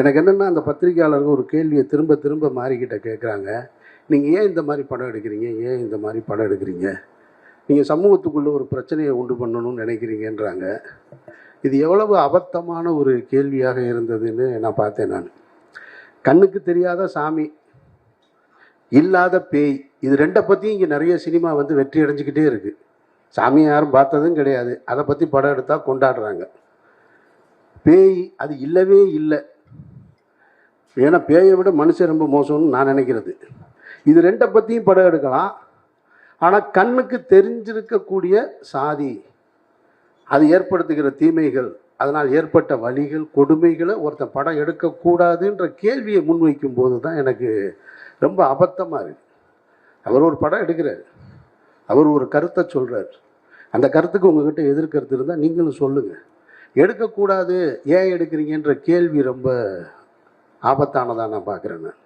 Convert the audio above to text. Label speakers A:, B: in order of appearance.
A: எனக்கு என்னென்னா அந்த பத்திரிக்கையாளர்கள் ஒரு கேள்வியை திரும்ப திரும்ப மாறிக்கிட்ட கேட்குறாங்க நீங்கள் ஏன் இந்த மாதிரி படம் எடுக்கிறீங்க? ஏன் இந்த மாதிரி படம் எடுக்கிறீங்க? நீங்கள் சமூகத்துக்குள்ளே ஒரு பிரச்சனையை உண்டு பண்ணணும்னு நினைக்கிறீங்கன்றாங்க. இது எவ்வளவு அபத்தமான ஒரு கேள்வியாக இருந்ததுன்னு நான் பார்த்தேன் நான். கண்ணுக்கு தெரியாத சாமி இல்லாத பேய் இது ரெண்டை பற்றியும் இங்கே நிறைய சினிமா வந்து வெற்றி அடைஞ்சிக்கிட்டே இருக்குது சாமியை யாரும் பார்த்ததும் கிடையாது. அதை பற்றி படம் எடுத்தால் கொண்டாடுறாங்க. பேய் அது இல்லவே இல்லை. ஏன்னா பேயை விட மனுஷன் ரொம்ப மோசம்னு நான் நினைக்கிறது. இது ரெண்டை பற்றியும் படம் எடுக்கலாம். ஆனால் கண்ணுக்கு தெரிஞ்சிருக்கக்கூடிய சாதி அது ஏற்படுத்துகிற தீமைகள் அதனால் ஏற்பட்ட வழிகள் கொடுமைகளை ஒருத்தன் படம் எடுக்கக்கூடாதுன்ற கேள்வியை முன்வைக்கும் போது தான் எனக்கு ரொம்ப அபத்தமாக இருக்கு. அவர் ஒரு படம் எடுக்கிறார். அவர் ஒரு கருத்தை சொல்கிறார் அந்த கருத்துக்கு உங்ககிட்ட எதிர்கருத்து இருந்தால் நீங்களும் சொல்லுங்கள் எடுக்கக்கூடாது ஏன் எடுக்கிறீங்கன்ற கேள்வி ரொம்ப ஆபத்தானதாக நான் பார்க்குறேன். நான்